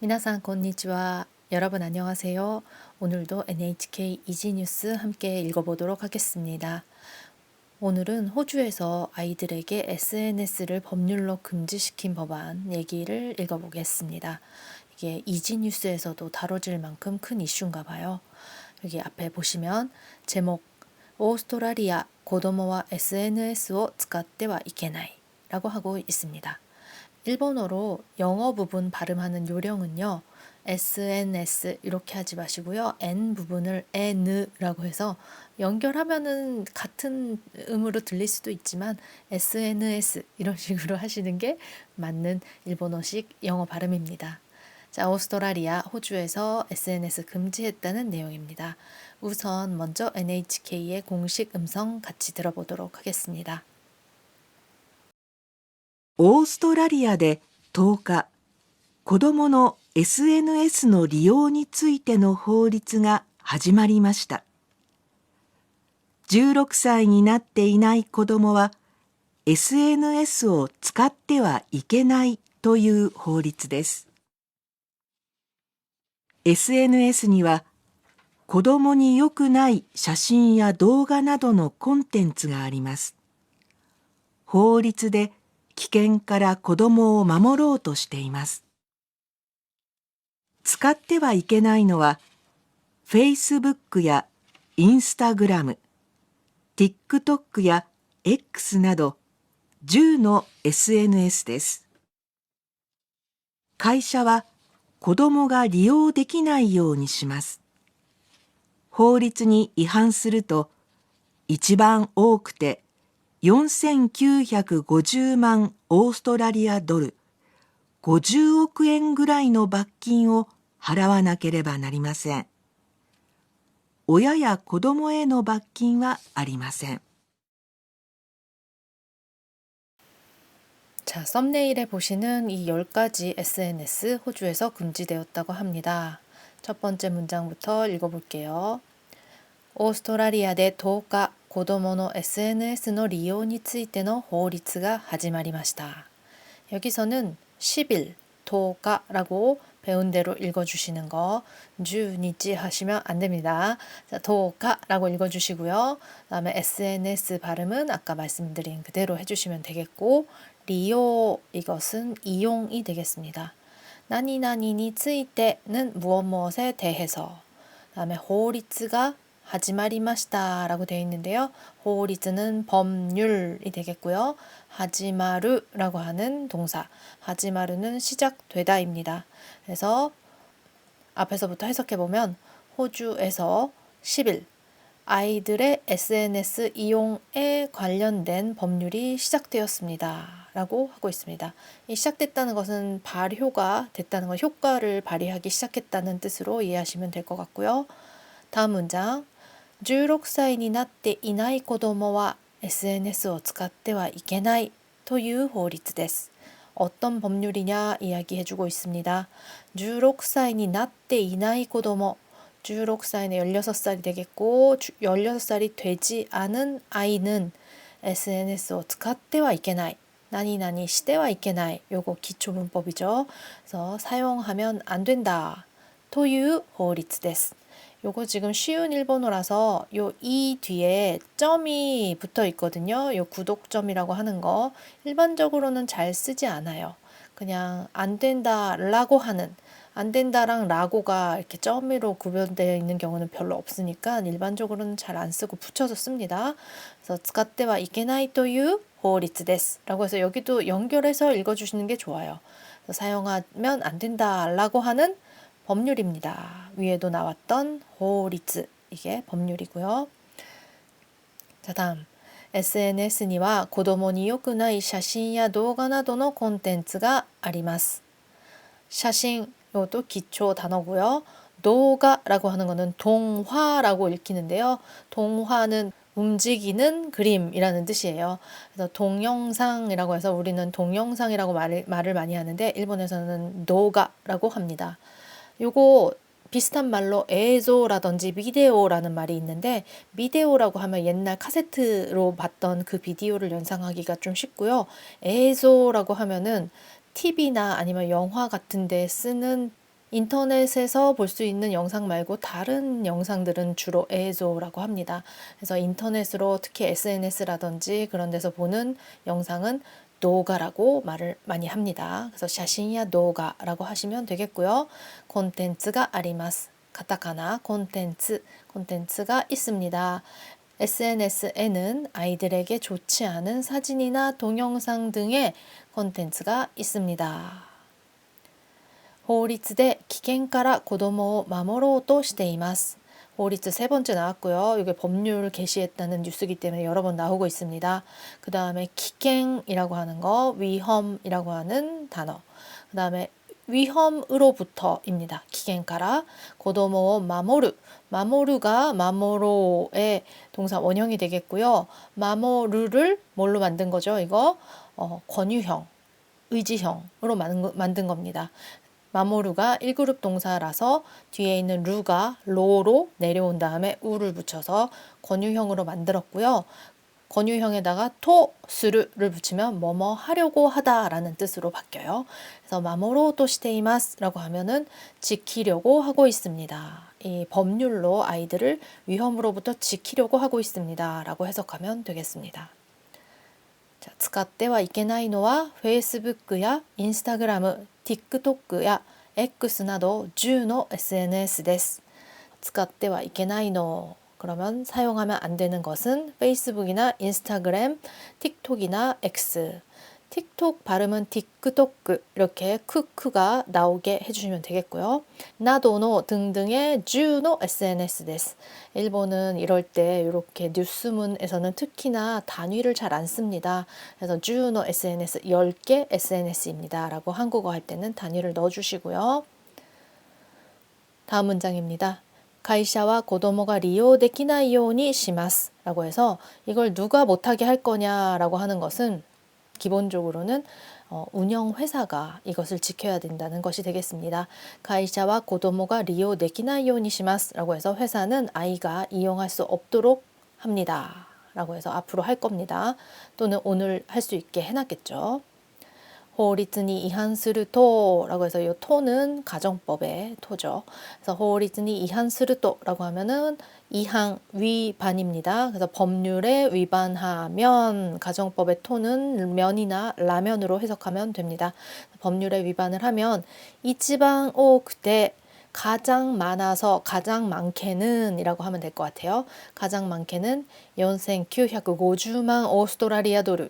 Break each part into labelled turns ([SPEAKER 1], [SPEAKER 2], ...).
[SPEAKER 1] 미나상 건니치와 여러분 안녕하세요. 오늘도 NHK 이지뉴스 함께 읽어보도록 하겠습니다. 오늘은 호주에서 아이들에게 SNS를 법률로 금지시킨 법안 얘기를 읽어보겠습니다. 이게 이지뉴스에서도 다뤄질 만큼 큰 이슈인가 봐요. 여기 앞에 보시면 제목 오스트라리아 고도모와 SNSを 使ってはいけない 라고 하고 있습니다. 일본어로 영어 부분 발음하는 요령은요. SNS 이렇게 하지 마시고요. N 부분을 N라고 해서 연결하면은 같은 음으로 들릴 수도 있지만 SNS 이런 식으로 하시는 게 맞는 일본어식 영어 발음입니다. 자, 오스트라리아, 호주에서 SNS 금지했다는 내용입니다. 우선 먼저 NHK의 공식 음성 같이 들어보도록 하겠습니다.
[SPEAKER 2] オーストラリアで10日子どもの SNS の利用についての法律が始まりました。16歳になっていない子どもは SNS を使ってはいけないという法律です。SNS には子どもに良くない写真や動画などのコンテンツがあります。法律で危険から子供を守ろうとしています。使ってはいけないのは、Facebook や Instagram、TikTok や X など10の SNS です。会社は子供が利用できないようにします。法律に違反すると、一番多くて4950万オーストラリアドル50億円ぐらいの罰金を払わなければなりません親や子供への罰金はありません
[SPEAKER 1] 자, 썸네일에 보시는 이 10가지 SNS 호주에서 금지되었다고 합니다. 첫 번째 문장부터 읽어볼게요. 오스트라리아 대 10日 子供の SNS の利用についての法律が始まりました. 여기서는 10일, 10日라고 배운 대로 읽어주시는 거 주니치 하시면 안 됩니다. 자, 10日라고 읽어주시고요. 그다음에 SNS 발음은 아까 말씀드린 그대로 해주시면 되겠고 리오 이것은 이용이 되겠습니다. 나니나니니 ついて는 무엇 무엇에 대해서 그다음에 호리츠가 하지마리마시다 라고 되어 있는데요. 호리츠는 법률이 되겠고요. 하지마루라고 하는 동사 하지마루는 시작되다입니다. 그래서 앞에서부터 해석해 보면 호주에서 10일 아이들의 SNS 이용에 관련된 법률이 시작되었습니다. 라고 하고 있습니다. 이 시작됐다는 것은 발효가 됐다는 것, 효과를 발휘하기 시작했다는 뜻으로 이해하시면 될 것 같고요. 다음 문장. 16歳になっていない子供は SNS を使ってはいけないという法律です。 어떤 법률이냐 이야기해주고 있습니다. 16歳になっていない子供 16살이면 16살이 되겠고 16살이 되지 않은 아이는 SNS を使ってはいけない 나니나니 してはいけない 요거 기초 문법이죠. 그래서 사용하면 안 된다. という法律です. 요거 지금 쉬운 일본어라서 요 이 뒤에 점이 붙어 있거든요. 요 구독점이라고 하는 거 일반적으로는 잘 쓰지 않아요. 그냥 안 된다라고 하는 안 된다랑 라고가 이렇게 점으로 구별되어 있는 경우는 별로 없으니까 일반적으로는 잘 안 쓰고 붙여서 씁니다. 그래서 使ってはいけないという法律です. 라고 해서 여기도 연결해서 읽어주시는 게 좋아요. 그래서 사용하면 안 된다라고 하는 법률입니다. 위에도 나왔던 호리츠 이게 법률이고요. 자 다음 SNS には子供に良くない写真や動画などのコンテンツがあります。写真 이것도 기초 단어고요. 도가라고 하는 거는 동화라고 읽히는데요. 동화는 움직이는 그림이라는 뜻이에요. 그래서 동영상이라고 해서 우리는 동영상이라고 말을, 말을 많이 하는데 일본에서는 도가라고 합니다. 요거 비슷한 말로 에조라든지 비데오라는 말이 있는데 비데오라고 하면 옛날 카세트로 봤던 그 비디오를 연상하기가 좀 쉽고요. 에조라고 하면은 TV나 아니면 영화 같은 데 쓰는 인터넷에서 볼 수 있는 영상 말고 다른 영상들은 주로 에조라고 합니다. 그래서 인터넷으로 특히 SNS라든지 그런 데서 보는 영상은 노가라고 말을 많이 합니다. 그래서 샤신야 노가라고 하시면 되겠고요. 콘텐츠가 아리마스. 카타카나 콘텐츠, 콘텐츠가 있습니다. SNS에는 아이들에게 좋지 않은 사진이나 동영상 등의 콘텐츠가 있습니다. 法律で危険から子供を守ろうとしています。 法律세 번째 나왔고요. 이게 법률 게시했다는 뉴스기 때문에 여러 번 나오고 있습니다. 그 다음에 기갱이라고 하는 거, 위험이라고 하는 단어. 그 다음에 위험으로부터입니다. 기갱가라 고도모 마모르 마모르가 마모로의 동사 원형이 되겠고요. 마모르를 뭘로 만든 거죠? 이거 어, 권유형, 의지형으로 만든 겁니다. 마모루가 1그룹 동사라서 뒤에 있는 루가 로로 내려온 다음에 우를 붙여서 권유형으로 만들었고요. 권유형에다가 토, 스르를 붙이면 뭐뭐 하려고 하다라는 뜻으로 바뀌어요. 그래서 마모로 또 시테이마스라고 하면은 지키려고 하고 있습니다. 이 법률로 아이들을 위험으로부터 지키려고 하고 있습니다라고 해석하면 되겠습니다. じゃあ使ってはいけないのは Facebook や Instagram、 TikTok や X など10の SNS です。使ってはいけないの 그러면 사용하면 안 되는 것은 페이스북이나 인스타그램, 틱톡이나 X. 틱톡 발음은 틱톡 이렇게 크크가 나오게 해주시면 되겠고요. 나도노 등등의 주노 SNS です. 일본은 이럴 때 이렇게 뉴스문에서는 특히나 단위를 잘 안 씁니다. 그래서 주노 SNS 10개 SNS입니다. 라고 한국어 할 때는 단위를 넣어주시고요. 다음 문장입니다. 会社は子供が利用できないようにします. 라고 해서 이걸 누가 못하게 할 거냐라고 하는 것은 기본적으로는 어, 운영 회사가 이것을 지켜야 된다는 것이 되겠습니다. 가이샤와 고도모가 리오 데키나이오니시마스라고 해서 회사는 아이가 이용할 수 없도록 합니다. 라고 해서 앞으로 할 겁니다. 또는 오늘 할 수 있게 해놨겠죠. 호리즈니 이한스르토라고 해서 이 토는 가정법의 토죠. 그래서 호리즈니 이한스르토라고 하면은 이항 위반입니다. 그래서 법률에 위반하면 가정법의 토는 면이나 라면으로 해석하면 됩니다. 법률에 위반을 하면 이지방 오 그때 가장 많아서 가장 많게는 이라고 하면 될 것 같아요. 가장 많게는 연생 950만 오스트라리아 도르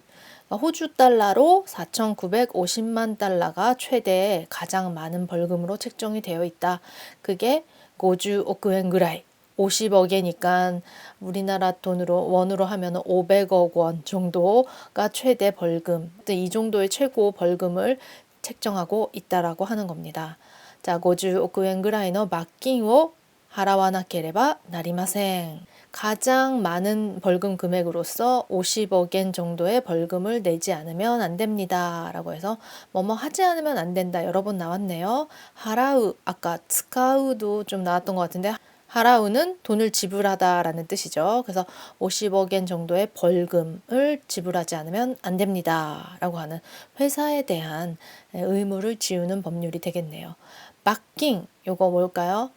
[SPEAKER 1] 호주 달러로 4,950만 달러가 최대 가장 많은 벌금으로 책정이 되어 있다. 그게 고주 오크엔 그라이 50억이니까 우리나라 돈으로 원으로 하면 500억 원 정도가 최대 벌금. 이 정도의 최고 벌금을 책정하고 있다라고 하는 겁니다. 자, 고주 오크엔 그라이의 막킹を 하라와나케레바 나리마생. 가장 많은 벌금 금액으로서 50억엔 정도의 벌금을 내지 않으면 안 됩니다. 라고 해서 뭐뭐 하지 않으면 안 된다. 여러 번 나왔네요. 하라우, 아까 스카우도 좀 나왔던 것 같은데 하라우는 돈을 지불하다라는 뜻이죠. 그래서 50억엔 정도의 벌금을 지불하지 않으면 안 됩니다. 라고 하는 회사에 대한 의무를 지우는 법률이 되겠네요. 막킹, 요거 뭘까요?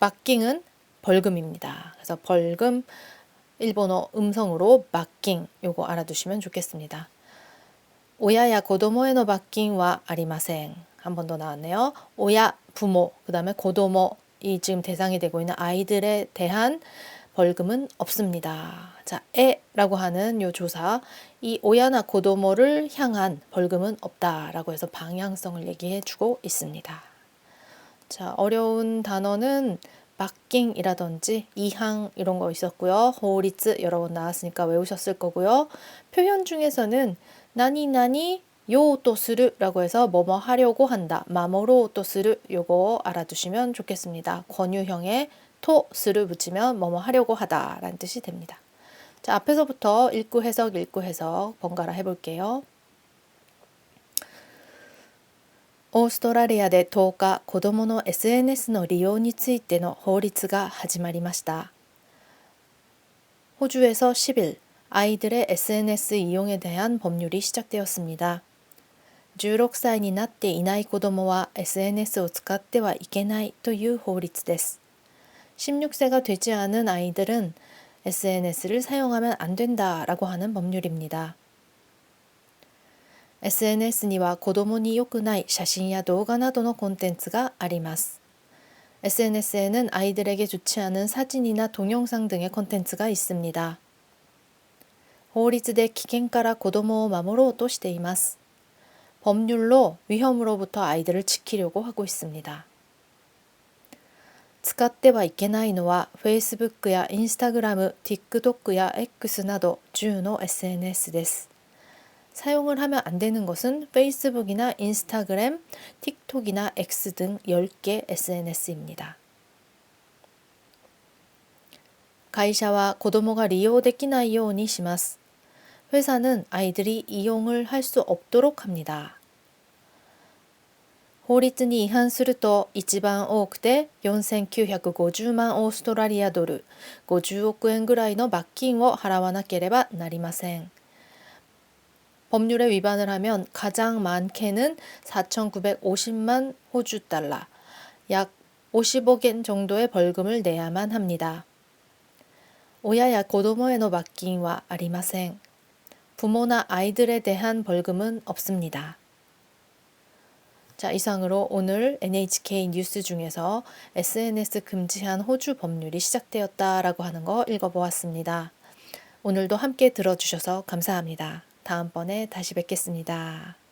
[SPEAKER 1] 막킹은 벌금입니다. 그래서 벌금 일본어 음성으로 막킹 요거 알아두시면 좋겠습니다. 오야야 고도모에노 막킹와 아리마생 한 번 더 나왔네요. 오야 부모 그다음에 고도모 이 지금 대상이 되고 있는 아이들에 대한 벌금은 없습니다. 자, 에라고 하는 요 조사 이 오야나 고도모를 향한 벌금은 없다라고 해서 방향성을 얘기해 주고 있습니다. 자, 어려운 단어는 막킹이라든지 이항 이런 거 있었고요. 호리츠 여러 번 나왔으니까 외우셨을 거고요. 표현 중에서는 나니 나니 요토스르라고 해서 뭐뭐 하려고 한다. 마모로 토스르 요거 알아두시면 좋겠습니다. 권유형에 토스를 붙이면 뭐뭐 하려고 하다라는 뜻이 됩니다. 자, 앞에서부터 읽고 해석 읽고 해석 번갈아 해볼게요. オーストラリアで10日子どもの SNS の利用についての法律が始まりました 호주에서 10일 아이들의 SNS 이용에 대한 법률이 시작되었습니다. 16歳になっていない子供は SNS を使ってはいけないという法律です。16세가 되지 않은 아이들은 SNS를 사용하면 안 된다라고 하는 법률입니다. SNS には子供に良くない写真や動画などのコンテンツがあります。SNS에는 아이들에게 좋지 않은 사진이나 동영상 등의 콘텐츠가 있습니다. 法律で危険から子供を守ろうとしています。 법률로 위험으로부터 아이들을 지키려고 하고 있습니다. 使ってはいけないのは Facebook や Instagram、TikTok や X など10の SNS です。 사용을 하면 안 되는 것은 페이스북이나 인스타그램, 틱톡이나 X 등 10개 SNS입니다. 会社は子供が利用できないようにします。 회사는 아이들이 이용을 할 수 없도록 합니다. 法律に違反すると一番多くて4950万オーストラリアドル50億円ぐらいの罰金を払わなければなりません。 법률에 위반을 하면 가장 많게는 4,950만 호주 달러, 약 50억엔 정도의 벌금을 내야만 합니다. 오야야 고도모에노 마킹와 아리마생. 부모나 아이들에 대한 벌금은 없습니다. 자, 이상으로 오늘 NHK 뉴스 중에서 SNS 금지한 호주 법률이 시작되었다라고 하는 거 읽어보았습니다. 오늘도 함께 들어주셔서 감사합니다. 다음번에 다시 뵙겠습니다.